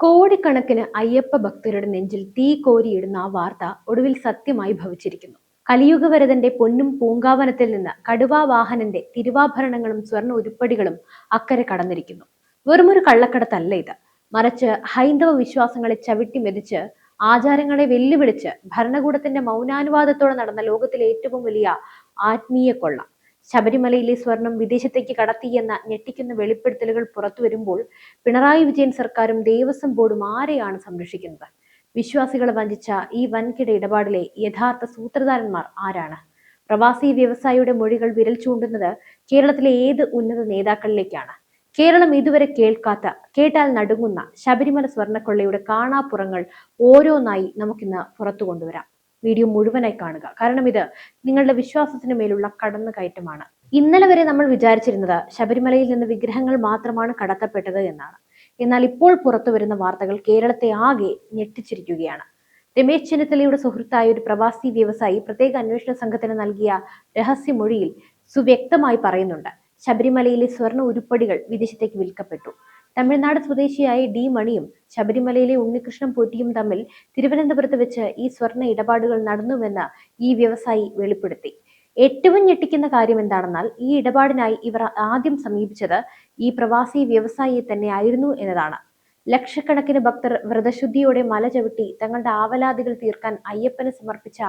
കോടിക്കണക്കിന് അയ്യപ്പ ഭക്തരുടെ നെഞ്ചിൽ തീ കോരിയിടുന്ന ആ വാർത്ത ഒടുവിൽ സത്യമായി ഭവിച്ചിരിക്കുന്നു. കലിയുഗവരതന്റെ പൊന്നും പൂങ്കാവനത്തിൽ നിന്ന് കടുവാ വാഹനന്റെ തിരുവാഭരണങ്ങളും സ്വർണ ഉരുപ്പടികളും അക്കരെ കടന്നിരിക്കുന്നു. വെറുമൊരു കള്ളക്കടത്തല്ല ഇത്. മറിച്ച് ഹൈന്ദവ വിശ്വാസങ്ങളെ ചവിട്ടി മെതിച്ച് ആചാരങ്ങളെ വെല്ലുവിളിച്ച് ഭരണകൂടത്തിന്റെ മൗനാനുവാദത്തോടെ നടന്ന ലോകത്തിലെ ഏറ്റവും വലിയ ആത്മീയ കൊള്ള. ശബരിമലയിലെ സ്വർണം വിദേശത്തേക്ക് കടത്തിയെന്ന ഞെട്ടിക്കുന്ന വെളിപ്പെടുത്തലുകൾ പുറത്തു വരുമ്പോൾ പിണറായി വിജയൻ സർക്കാരും ദേവസ്വം ബോർഡും ആരെയാണ് സംരക്ഷിക്കുന്നത്? വിശ്വാസികളെ വഞ്ചിച്ച ഈ വൻകിട ഇടപാടിലെ യഥാർത്ഥ സൂത്രധാരന്മാർ ആരാണ്? പ്രവാസി വ്യവസായിയുടെ മൊഴികൾ വിരൽ ചൂണ്ടുന്നത് കേരളത്തിലെ ഏത് ഉന്നത നേതാക്കളിലേക്കാണ്? കേരളം ഇതുവരെ കേൾക്കാത്ത കേട്ടാൽ നടുങ്ങുന്ന ശബരിമല സ്വർണക്കൊള്ളയുടെ കാണാപ്പുറങ്ങൾ ഓരോന്നായി നമുക്കിന്ന് പുറത്തു കൊണ്ടുവരാം. വീഡിയോ മുഴുവനായി കാണുക. കാരണം ഇത് നിങ്ങളുടെ വിശ്വാസത്തിന് മേലുള്ള കടന്നുകയറ്റമാണ്. ഇന്നലെ വരെ നമ്മൾ വിചാരിച്ചിരുന്നത് ശബരിമലയിൽ നിന്ന് വിഗ്രഹങ്ങൾ മാത്രമാണ് കടത്തപ്പെട്ടത് എന്നാണ്. എന്നാൽ ഇപ്പോൾ പുറത്തു വരുന്ന വാർത്തകൾ കേരളത്തെ ആകെ ഞെട്ടിച്ചിരിക്കുകയാണ്. രമേശ് ചെന്നിത്തലയുടെ സുഹൃത്തായ ഒരു പ്രവാസി വ്യവസായി പ്രത്യേക അന്വേഷണ സംഘത്തിന് നൽകിയ രഹസ്യമൊഴിയിൽ സുവ്യക്തമായി പറയുന്നുണ്ട് ശബരിമലയിലെ സ്വർണ ഉരുപ്പടികൾ വിദേശത്തേക്ക് വിൽക്കപ്പെട്ടു. തമിഴ്നാട് സ്വദേശിയായ ഡി മണിയും ശബരിമലയിലെ ഉണ്ണികൃഷ്ണൻ പോറ്റിയും തമ്മിൽ തിരുവനന്തപുരത്ത് വെച്ച് ഈ സ്വർണ ഇടപാടുകൾ നടന്നുവെന്ന് ഈ വ്യവസായി വെളിപ്പെടുത്തി. ഏറ്റവും ഞെട്ടിക്കുന്ന കാര്യം എന്താണെന്നാൽ ഈ ഇടപാടിനായി ഇവർ ആദ്യം സമീപിച്ചത് ഈ പ്രവാസി വ്യവസായിയെ തന്നെ ആയിരുന്നു എന്നതാണ്. ലക്ഷക്കണക്കിന് ഭക്തർ വ്രതശുദ്ധിയോടെ മല ചവിട്ടി തങ്ങളുടെ ആവലാതികൾ തീർക്കാൻ അയ്യപ്പന് സമർപ്പിച്ച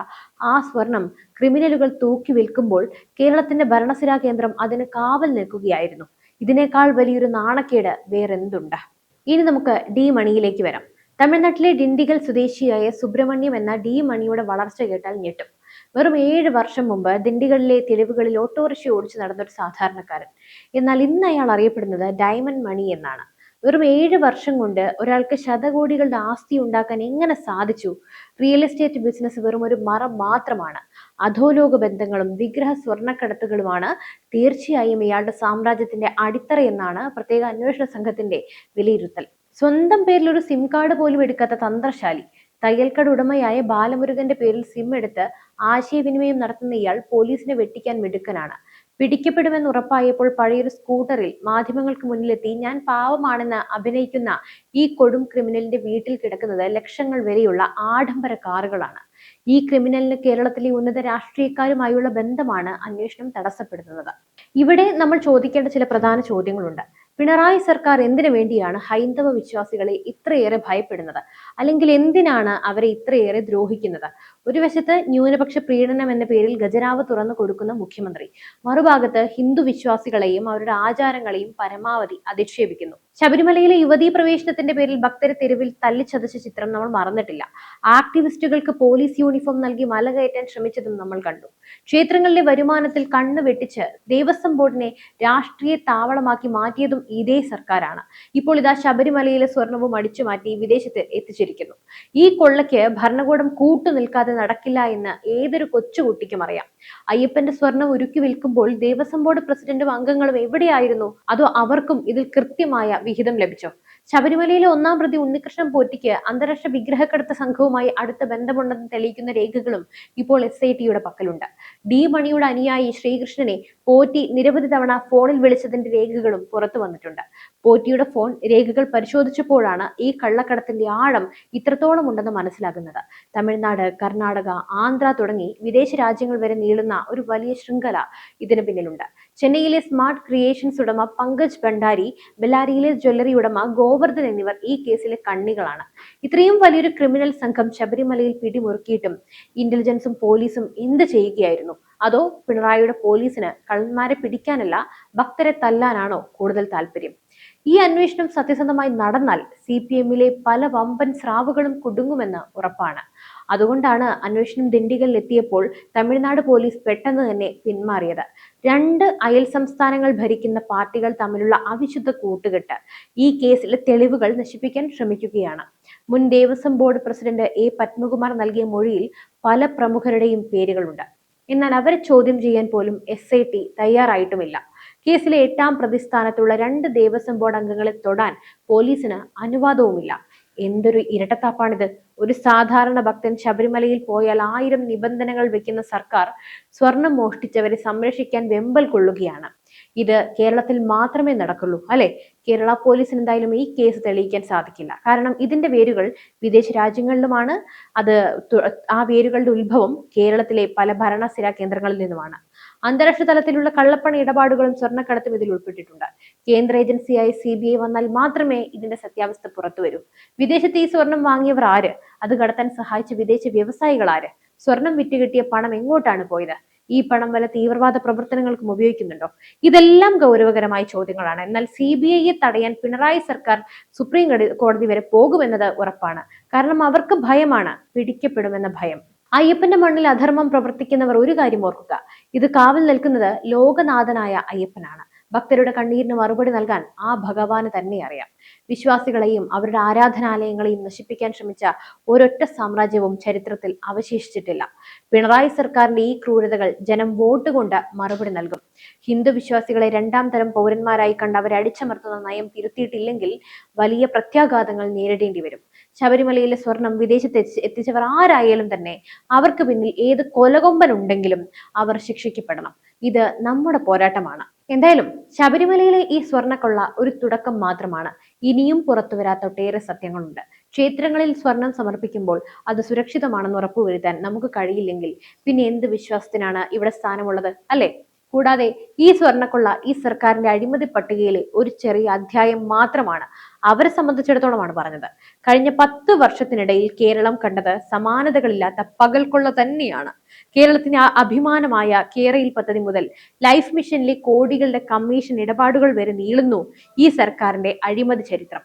ആ സ്വർണം ക്രിമിനലുകൾ തൂക്കി വിൽക്കുമ്പോൾ കേരളത്തിന്റെ ഭരണസിരാ കേന്ദ്രം അതിന് കാവൽ നിൽക്കുകയായിരുന്നു. ഇതിനേക്കാൾ വലിയൊരു നാണക്കേട് വേറെന്തുണ്ട്? ഇനി നമുക്ക് ഡി മണിയിലേക്ക് വരാം. തമിഴ്നാട്ടിലെ ഡിണ്ടിഗൽ സ്വദേശിയായ സുബ്രഹ്മണ്യം എന്ന ഡി മണിയുടെ വളർച്ച കേട്ടാൽ ഞെട്ടും. വെറും ഏഴ് വർഷം മുമ്പ് ദിണ്ടികളിലെ തെരുവുകളിൽ ഓട്ടോറിക്ഷ ഓടിച്ചു നടന്ന ഒരു സാധാരണക്കാരൻ. എന്നാൽ ഇന്ന് അയാൾ അറിയപ്പെടുന്നത് ഡയമണ്ട് മണി എന്നാണ്. വെറും ഏഴ് വർഷം കൊണ്ട് ഒരാൾക്ക് ശതകോടികളുടെ ആസ്തി ഉണ്ടാക്കാൻ എങ്ങനെ സാധിച്ചു? റിയൽ എസ്റ്റേറ്റ് ബിസിനസ് വെറും ഒരു മറ മാത്രമാണ്. അധോലോക ബന്ധങ്ങളും വിഗ്രഹ സ്വർണക്കടത്തുകളുമാണ് തീർച്ചയായും ഇയാളുടെ സാമ്രാജ്യത്തിന്റെ അടിത്തറ എന്നാണ് പ്രത്യേക അന്വേഷണ സംഘത്തിന്റെ വിലയിരുത്തൽ. സ്വന്തം പേരിൽ ഒരു സിം കാർഡ് പോലും എടുക്കാത്ത തന്ത്രശാലി തയ്യൽക്കട ഉടമയായ ബാലമുരുകന്റെ പേരിൽ സിം എടുത്ത് ആശയവിനിമയം നടത്തുന്ന ഇയാൾ പോലീസിനെ വെട്ടിക്കാൻ മിടുക്കനാണ്. പിടിക്കപ്പെടുമെന്ന് ഉറപ്പായപ്പോൾ പഴയൊരു സ്കൂട്ടറിൽ മാധ്യമങ്ങൾക്ക് മുന്നിലെത്തി ഞാൻ പാവമാണെന്ന് അഭിനയിക്കുന്ന ഈ കൊടും ക്രിമിനലിന്റെ വീട്ടിൽ കിടക്കുന്നത് ലക്ഷങ്ങൾ വരെയുള്ള ആഡംബര കാറുകളാണ്. ഈ ക്രിമിനലിന് കേരളത്തിലെ ഉന്നത രാഷ്ട്രീയക്കാരുമായുള്ള ബന്ധമാണ് അന്വേഷണം തടസ്സപ്പെടുത്തുന്നത്. ഇവിടെ നമ്മൾ ചോദിക്കേണ്ട ചില പ്രധാന ചോദ്യങ്ങളുണ്ട്. പിണറായി സർക്കാർ എന്തിനു വേണ്ടിയാണ് ഹൈന്ദവ വിശ്വാസികളെ ഇത്രയേറെ ഭയപ്പെടുന്നത്? അല്ലെങ്കിൽ എന്തിനാണ് അവരെ ഇത്രയേറെ ദ്രോഹിക്കുന്നത്? ഒരു വശത്ത് ന്യൂനപക്ഷ പ്രീണനം എന്ന പേരിൽ ഗജരാവ് തുറന്നു കൊടുക്കുന്ന മുഖ്യമന്ത്രി മറുഭാഗത്ത് ഹിന്ദു വിശ്വാസികളെയും അവരുടെ ആചാരങ്ങളെയും പരമാവധി അധിക്ഷേപിക്കുന്നു. ശബരിമലയിലെ യുവതീ പ്രവേശനത്തിന്റെ പേരിൽ ഭക്തരെ തെരുവിൽ തല്ലിച്ചതച്ച ചിത്രം നമ്മൾ മറന്നിട്ടില്ല. ആക്ടിവിസ്റ്റുകൾക്ക് പോലീസ് യൂണിഫോം നൽകി മല കയറ്റാൻ ശ്രമിച്ചതും നമ്മൾ കണ്ടു. ക്ഷേത്രങ്ങളിലെ വരുമാനത്തിൽ കണ്ണ് വെട്ടിച്ച് ദേവസ്വം ബോർഡിനെ രാഷ്ട്രീയ താവളമാക്കി മാറ്റിയതും ഇതേ സർക്കാരാണ്. ഇപ്പോൾ ഇതാ ശബരിമലയിലെ സ്വർണവും അടിച്ചു മാറ്റി വിദേശത്ത് എത്തിച്ചിരിക്കുന്നു. ഈ കൊള്ളയ്ക്ക് ഭരണകൂടം കൂട്ടു നിൽക്കാതെ നടക്കില്ല എന്ന് ഏതൊരു കൊച്ചുകുട്ടിക്കും അറിയാം. അയ്യപ്പന്റെ സ്വർണം ഒരുക്കി വിൽക്കുമ്പോൾ ദേവസ്വം ബോർഡ് പ്രസിഡന്റും അംഗങ്ങളും എവിടെയായിരുന്നു? അതോ അവർക്കും ഇതിൽ കൃത്യമായ വിഹിതം ലഭിച്ചോ? ശബരിമലയിലെ ഒന്നാം പ്രതി ഉണ്ണികൃഷ്ണൻ പോറ്റിക്ക് അന്താരാഷ്ട്ര വിഗ്രഹക്കടത്ത് സംഘവുമായി അടുത്ത ബന്ധമുണ്ടെന്ന് തെളിയിക്കുന്ന രേഖകളും ഇപ്പോൾ എസ് ഐ ടിയുടെ പക്കലുണ്ട്. ഡി മണിയുടെ അനുയായി ശ്രീകൃഷ്ണനെ പോറ്റി നിരവധി തവണ ഫോണിൽ വിളിച്ചതിന്റെ രേഖകളും പുറത്തു വന്നിട്ടുണ്ട്. പോറ്റിയുടെ ഫോൺ രേഖകൾ പരിശോധിച്ചപ്പോഴാണ് ഈ കള്ളക്കടത്തിന്റെ ആഴം ഇത്രത്തോളം ഉണ്ടെന്ന് മനസ്സിലാകുന്നത്. തമിഴ്നാട് കർണാടക ആന്ധ്ര തുടങ്ങി വിദേശ രാജ്യങ്ങൾ വരെ നീളുന്ന ഒരു വലിയ ശൃംഖല ഇതിന് പിന്നിലുണ്ട്. ചെന്നൈയിലെ സ്മാർട്ട് ക്രിയേഷൻസ് ഉടമ പങ്കജ് ഭണ്ഡാരി ബെല്ലാരിയിലെ ജ്വല്ലറി ഉടമ ഗോവർദ്ധൻ എന്നിവർ ഈ കേസിലെ കണ്ണികളാണ്. ഇത്രയും വലിയൊരു ക്രിമിനൽ സംഘം ശബരിമലയിൽ പിടിമുറുക്കിയിട്ടും ഇന്റലിജൻസും പോലീസും എന്ത് ചെയ്യുകയായിരുന്നു? അതോ പിണറായിയുടെ പോലീസിന് കള്ളന്മാരെ പിടിക്കാനല്ല ഭക്തരെ തല്ലാനാണോ കൂടുതൽ താല്പര്യം? ഈ അന്വേഷണം സത്യസന്ധമായി നടന്നാൽ സി പി എമ്മിലെ പല വമ്പൻ സ്രാവുകളും കുടുങ്ങുമെന്ന് ഉറപ്പാണ്. അതുകൊണ്ടാണ് അന്വേഷണം ദിണ്ടികളിൽ എത്തിയപ്പോൾ തമിഴ്നാട് പോലീസ് പെട്ടെന്ന് തന്നെ പിന്മാറിയത്. രണ്ട് അയൽ സംസ്ഥാനങ്ങൾ ഭരിക്കുന്ന പാർട്ടികൾ തമ്മിലുള്ള അവിശുദ്ധ കൂട്ടുകെട്ട് ഈ കേസിലെ തെളിവുകൾ നശിപ്പിക്കാൻ ശ്രമിക്കുകയാണ്. മുൻ Devaswom board president A Padmakumar നൽകിയ മൊഴിയിൽ പല പ്രമുഖരുടെയും പേരുകളുണ്ട്. എന്നാൽ അവരെ ചോദ്യം ചെയ്യാൻ പോലും എസ് ഐ ടി തയ്യാറായിട്ടുമില്ല. കേസിലെ എട്ടാം പ്രതിസ്ഥാനത്തുള്ള രണ്ട് ദേവസ്വം ബോർഡ് അംഗങ്ങളെ തൊടാൻ പോലീസിന് അനുവാദവുമില്ല. എന്തൊരു ഇരട്ടത്താപ്പാണിത്. ഒരു സാധാരണ ഭക്തൻ ശബരിമലയിൽ പോയാൽ ആയിരം നിബന്ധനകൾ വെക്കുന്ന സർക്കാർ സ്വർണം മോഷ്ടിച്ചവരെ സംരക്ഷിക്കാൻ വെമ്പൽ കൊള്ളുകയാണ്. ഇത് കേരളത്തിൽ മാത്രമേ നടക്കുള്ളൂ അല്ലെ? കേരള പോലീസിന് എന്തായാലും ഈ കേസ് തെളിയിക്കാൻ സാധിക്കില്ല. കാരണം ഇതിന്റെ വേരുകൾ വിദേശ രാജ്യങ്ങളിലുമാണ്. അത് ആ വേരുകളുടെ ഉത്ഭവം കേരളത്തിലെ പല ഭരണസ്ഥിര കേന്ദ്രങ്ങളിൽ നിന്നുമാണ്. അന്താരാഷ്ട്ര തലത്തിലുള്ള കള്ളപ്പണ ഇടപാടുകളും സ്വർണക്കടത്തും ഇതിൽ ഉൾപ്പെട്ടിട്ടുണ്ട്. കേന്ദ്ര ഏജൻസിയായ സി ബി ഐ വന്നാൽ മാത്രമേ ഇതിന്റെ സത്യാവസ്ഥ പുറത്തു വരൂ. വിദേശത്ത് ഈ സ്വർണം വാങ്ങിയവർ ആര്? അത് കടത്താൻ സഹായിച്ച വിദേശ വ്യവസായികൾ ആര്? സ്വർണം വിറ്റുകിട്ടിയ പണം എങ്ങോട്ടാണ് പോയത്? ഈ പണം വല്ല തീവ്രവാദ പ്രവർത്തനങ്ങൾക്കും ഉപയോഗിക്കുന്നുണ്ടോ? ഇതെല്ലാം ഗൗരവകരമായ ചോദ്യങ്ങളാണ്. എന്നാൽ സി ബി ഐയെ തടയാൻ പിണറായി സർക്കാർ സുപ്രീം കോടതി വരെ പോകുമെന്നത് ഉറപ്പാണ്. കാരണം അവർക്ക് ഭയമാണ് പിടിക്കപ്പെടുമെന്ന ഭയം. അയ്യപ്പന്റെ മണ്ണിൽ അധർമ്മം പ്രവർത്തിക്കുന്നവർ ഒരു കാര്യം ഓർക്കുക. ഇത് കാവൽ നിൽക്കുന്നത് ലോകനാഥനായ അയ്യപ്പനാണ്. ഭക്തരുടെ കണ്ണീരിന് മറുപടി നൽകാൻ ആ ഭഗവാന് തന്നെ അറിയാം. വിശ്വാസികളെയും അവരുടെ ആരാധനാലയങ്ങളെയും നശിപ്പിക്കാൻ ശ്രമിച്ച ഒരൊറ്റ സാമ്രാജ്യവും ചരിത്രത്തിൽ അവശേഷിച്ചിട്ടില്ല. പിണറായി സർക്കാരിന്റെ ഈ ക്രൂരതകൾ ജനം വോട്ട് കൊണ്ട് മറുപടി നൽകും. ഹിന്ദു വിശ്വാസികളെ രണ്ടാം തരം പൗരന്മാരായി കണ്ട് അവരെ അടിച്ചമർത്തുന്ന നയം തിരുത്തിയിട്ടില്ലെങ്കിൽ വലിയ പ്രത്യാഘാതങ്ങൾ നേരിടേണ്ടി വരും. ശബരിമലയിലെ സ്വർണം വിദേശത്ത് എത്തിച്ചവർ ആരായാലും തന്നെ അവർക്ക് പിന്നിൽ ഏത് കൊലകൊമ്പൻ ഉണ്ടെങ്കിലും അവർ ശിക്ഷിക്കപ്പെടണം. ഇത് നമ്മുടെ പോരാട്ടമാണ്. എന്തായാലും ശബരിമലയിലെ ഈ സ്വർണക്കൊള്ള ഒരു തുടക്കം മാത്രമാണ്. ഇനിയും പുറത്തു വരാത്ത ഒട്ടേറെ സത്യങ്ങളുണ്ട്. ക്ഷേത്രങ്ങളിൽ സ്വർണം സമർപ്പിക്കുമ്പോൾ അത് സുരക്ഷിതമാണെന്ന് ഉറപ്പുവരുത്താൻ നമുക്ക് കഴിയില്ലെങ്കിൽ പിന്നെ എന്ത് വിശ്വാസത്തിനാണ് ഇവിടെ സ്ഥാനമുള്ളത്? അല്ലെ? കൂടാതെ ഈ സ്വർണക്കൊള്ള ഈ സർക്കാരിന്റെ അഴിമതി പട്ടികയിലെ ഒരു ചെറിയ അധ്യായം മാത്രമാണ് അവരെ സംബന്ധിച്ചിടത്തോളമാണ് പറഞ്ഞത്. കഴിഞ്ഞ പത്ത് വർഷത്തിനിടയിൽ കേരളം കണ്ടത് സമാനതകളില്ലാത്ത പകൽക്കൊള്ള തന്നെയാണ്. കേരളത്തിന് അഭിമാനമായ കേരയിൽ പദ്ധതി മുതൽ ലൈഫ് മിഷനിലെ കോടികളുടെ കമ്മീഷൻ ഇടപാടുകൾ വരെ നീളുന്നു ഈ സർക്കാരിന്റെ അഴിമതി ചരിത്രം.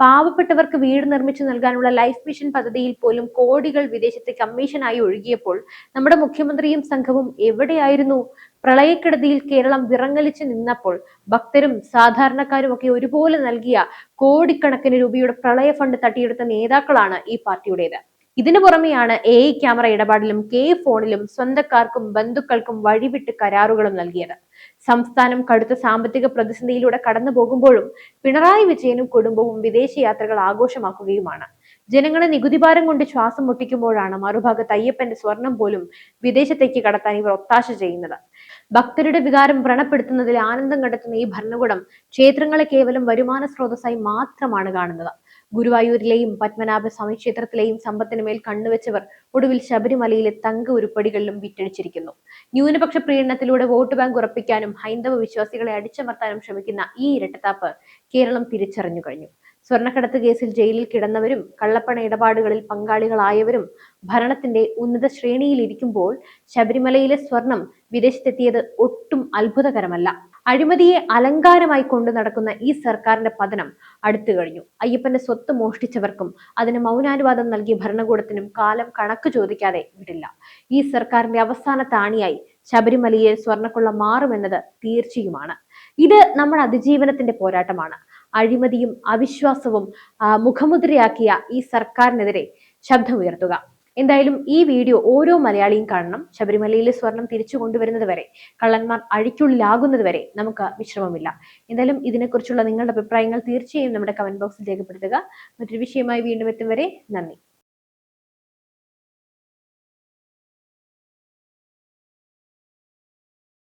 പാവപ്പെട്ടവർക്ക് വീട് നിർമ്മിച്ചു നൽകാനുള്ള ലൈഫ് മിഷൻ പദ്ധതിയിൽ പോലും കോടികൾ വിദേശത്ത് കമ്മീഷനായി ഒഴുകിയപ്പോൾ നമ്മുടെ മുഖ്യമന്ത്രിയും സംഘവും എവിടെയായിരുന്നു? പ്രളയക്കെടുതിയിൽ കേരളം വിറങ്ങലിച്ച് നിന്നപ്പോൾ ഭക്തരും സാധാരണക്കാരും ഒക്കെ ഒരുപോലെ നൽകിയ കോടിക്കണക്കിന് രൂപയുടെ പ്രളയ ഫണ്ട് തട്ടിയെടുത്ത നേതാക്കളാണ് ഈ പാർട്ടിയുടേത്. ഇതിനു പുറമെയാണ് എ ഐ ക്യാമറ ഇടപാടിലും കെ ഫോണിലും സ്വന്തക്കാർക്കും ബന്ധുക്കൾക്കും വഴിവിട്ട് കരാറുകളും നൽകിയത്. സംസ്ഥാനം കടുത്ത സാമ്പത്തിക പ്രതിസന്ധിയിലൂടെ കടന്നു പോകുമ്പോഴും പിണറായി വിജയനും കുടുംബവും വിദേശയാത്രകൾ ആഘോഷമാക്കുകയുമാണ്. ജനങ്ങളെ നികുതിഭാരം കൊണ്ട് ശ്വാസം മുട്ടിക്കുമ്പോഴാണ് മറുഭാഗത്ത് അയ്യപ്പന്റെ സ്വർണം പോലും വിദേശത്തേക്ക് കടത്താൻ ഇവർ ഒത്താശ ചെയ്യുന്നത്. ഭക്തരുടെ വികാരം വ്രണപ്പെടുത്തുന്നതിൽ ആനന്ദം കണ്ടെത്തുന്ന ഈ ഭരണകൂടം ക്ഷേത്രങ്ങളെ കേവലം വരുമാന സ്രോതസ്സായി മാത്രമാണ് കാണുന്നത്. ഗുരുവായൂരിലെയും പത്മനാഭ സ്വാമി ക്ഷേത്രത്തിലെയും സമ്പത്തിന് മേൽ കണ്ണുവെച്ചവർ ഒടുവിൽ ശബരിമലയിലെ തങ്ക ഉരുപ്പടികളിലും വിറ്റഴിച്ചിരിക്കുന്നു. ന്യൂനപക്ഷ പ്രീണനത്തിലൂടെ വോട്ട് ബാങ്ക് ഉറപ്പിക്കാനും ഹൈന്ദവ വിശ്വാസികളെ അടിച്ചമർത്താനും ശ്രമിക്കുന്ന ഈ ഇരട്ടത്താപ്പ് കേരളം തിരിച്ചറിഞ്ഞു കഴിഞ്ഞു. സ്വർണക്കടത്ത് കേസിൽ ജയിലിൽ കിടന്നവരും കള്ളപ്പണ ഇടപാടുകളിൽ പങ്കാളികളായവരും ഭരണത്തിന്റെ ഉന്നത ശ്രേണിയിലിരിക്കുമ്പോൾ ശബരിമലയിലെ സ്വർണം വിദേശത്തെത്തിയത് ഒട്ടും അത്ഭുതകരമല്ല. അഴിമതിയെ അലങ്കാരമായി കൊണ്ടു നടക്കുന്ന ഈ സർക്കാരിന്റെ പതനം അടുത്തു കഴിഞ്ഞു. അയ്യപ്പന്റെ സ്വത്ത് മോഷ്ടിച്ചവർക്കും അതിന് മൗനാനുവാദം നൽകിയ ഭരണകൂടത്തിനും കാലം കണക്ക് ചോദിക്കാതെ വിടില്ല. ഈ സർക്കാരിന്റെ അവസാന താണിയായി ശബരിമലയെ സ്വർണക്കൊള്ള മാറുമെന്നത് തീർച്ചയുമാണ്. ഇത് നമ്മുടെ അതിജീവനത്തിന്റെ പോരാട്ടമാണ്. അഴിമതിയും അവിശ്വാസവും മുഖമുദ്രയാക്കിയ ഈ സർക്കാരിനെതിരെ ശബ്ദമുയർത്തുക. എന്തായാലും ഈ വീഡിയോ ഓരോ മലയാളിയും കാണണം. ശബരിമലയിലെ സ്വർണം തിരിച്ചു കൊണ്ടുവരുന്നത് വരെ കള്ളന്മാർ അഴിക്കുള്ളിലാകുന്നത് വരെ നമുക്ക് വിശ്രമമില്ല. എന്തായാലും ഇതിനെക്കുറിച്ചുള്ള നിങ്ങളുടെ അഭിപ്രായങ്ങൾ തീർച്ചയായും നമ്മുടെ കമന്റ് ബോക്സിൽ രേഖപ്പെടുത്തുക. മറ്റൊരു വിഷയമായി വീണ്ടും എത്തും വരെ നന്ദി.